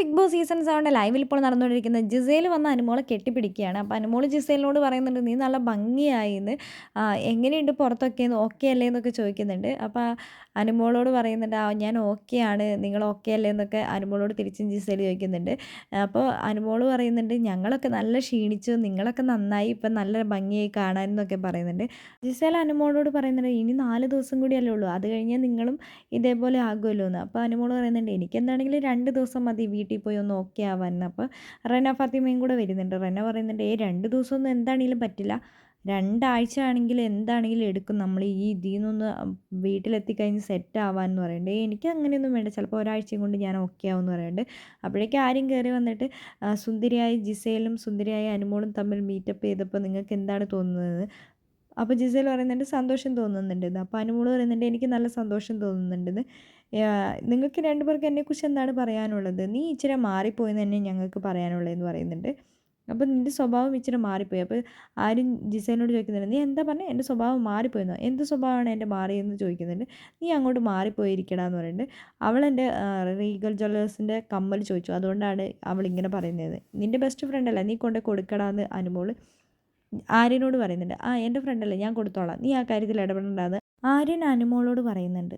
Big boss season സെവന്റെ ലൈവിൽ ഇപ്പോൾ നടന്നുകൊണ്ടിരിക്കുന്നത് ജിസേൽ വന്ന അനുമോളെ കെട്ടിപ്പിടിക്കുകയാണ്. അപ്പോൾ അനുമോൾ ജിസേലിനോട് പറയുന്നുണ്ട് നീ നല്ല ഭംഗിയായി എന്ന്. എങ്ങനെയുണ്ട് പുറത്തൊക്കെ? എന്ന് ഓക്കെ അല്ലേ? എന്നൊക്കെ ചോദിക്കുന്നുണ്ട്. അപ്പോൾ അനുമോളോട് പറയുന്നുണ്ട് ആ ഞാൻ ഓക്കെ ആണ്. നിങ്ങൾ ഓക്കെ അല്ലേ? എന്നൊക്കെ അനുമോളോട് തിരിച്ചും ജിസേൽ ചോദിക്കുന്നുണ്ട്. അപ്പോൾ അനുമോൾ പറയുന്നുണ്ട് ഞങ്ങളൊക്കെ നല്ല ക്ഷീണിച്ചു. നിങ്ങളൊക്കെ നന്നായി. ഇപ്പം നല്ല ഭംഗിയായി കാണാൻ എന്നൊക്കെ പറയുന്നുണ്ട്. ജിസേൽ അനുമോളോട് പറയുന്നുണ്ട് ഇനി നാല് ദിവസം കൂടിയല്ലേ ഉള്ളൂ. അത് കഴിഞ്ഞാൽ നിങ്ങളും ഇതേപോലെ ആകുമല്ലോ എന്ന്. അപ്പോൾ അനുമോൾ പറയുന്നുണ്ട് എനിക്ക് എന്താണെങ്കിലും രണ്ട് ദിവസം മതി. വീട്ടിൽ പോയി ഒന്ന് ഓക്കെ ആവാൻ. അപ്പോൾ റെന ഫാത്തിമയും കൂടെ വരുന്നുണ്ട്. റെന പറയുന്നുണ്ട് ഏ രണ്ട് ദിവസമൊന്നും എന്താണെങ്കിലും പറ്റില്ല. രണ്ടാഴ്ച ആണെങ്കിൽ എന്താണെങ്കിലും എടുക്കും. നമ്മൾ ഈ ഇതിൽ നിന്നൊന്ന് വീട്ടിലെത്തിക്കഴിഞ്ഞ് സെറ്റ് ആവാൻ എന്ന് പറയുന്നുണ്ട് എനിക്ക് അങ്ങനെയൊന്നും വേണ്ട. ചിലപ്പോൾ ഒരാഴ്ചയും കൊണ്ട് ഞാൻ ഓക്കെ ആവും എന്ന് പറയുന്നുണ്ട് അപ്പോഴേക്കും ആരും കയറി വന്നിട്ട് സുന്ദരിയായ ജിസയിലും സുന്ദരിയായ അനുമോളും തമ്മിൽ മീറ്റപ്പ് ചെയ്തപ്പോൾ നിങ്ങൾക്ക് എന്താണ് തോന്നുന്നത്? അപ്പോൾ ജിസേൽ പറയുന്നുണ്ട് സന്തോഷം തോന്നുന്നുണ്ടെന്ന് അപ്പോൾ അനുമോൾ പറയുന്നുണ്ട് എനിക്ക് നല്ല സന്തോഷം തോന്നുന്നുണ്ടെന്ന് നിങ്ങൾക്ക് രണ്ടുപേർക്ക് എന്നെക്കുറിച്ച് എന്താണ് പറയാനുള്ളത്? നീ ഇച്ചിരി മാറിപ്പോയി തന്നെ ഞങ്ങൾക്ക് പറയാനുള്ളതെന്ന് പറയുന്നുണ്ട്. അപ്പോൾ നിന്റെ സ്വഭാവം ഇച്ചിരി മാറിപ്പോയി. അപ്പോൾ ആരും ജിസേലിനോട് ചോദിക്കുന്നുണ്ട് നീ എന്താ പറഞ്ഞത് എന്റെ സ്വഭാവം മാറിപ്പോയെന്നോ? എന്ത് സ്വഭാവമാണ് എന്റെ മാറിയെന്ന് ചോദിക്കുന്നുണ്ട്. നീ അങ്ങോട്ട് മാറിപ്പോയിരിക്കടാന്ന് പറയുന്നുണ്ട്. അവൾ എന്റെ റീഗൽ ജ്വല്ലേഴ്സിന്റെ കമ്മൽ ചോദിച്ചു. അതുകൊണ്ടാണ് അവൾ ഇങ്ങനെ പറയുന്നത്. നിന്റെ ബെസ്റ്റ് ഫ്രണ്ട് അല്ല. നീ കൊണ്ട് കൊടുക്കടാന്ന് അനുമോൾ ആര്യനോട് പറയുന്നുണ്ട് ആ എന്റെ ഫ്രണ്ടല്ലേ ഞാൻ കൊടുത്തോളാം. നീ ആ കാര്യത്തിൽ ഇടപെടേണ്ടത് ആര്യൻ അനുമോളോട് പറയുന്നുണ്ട്.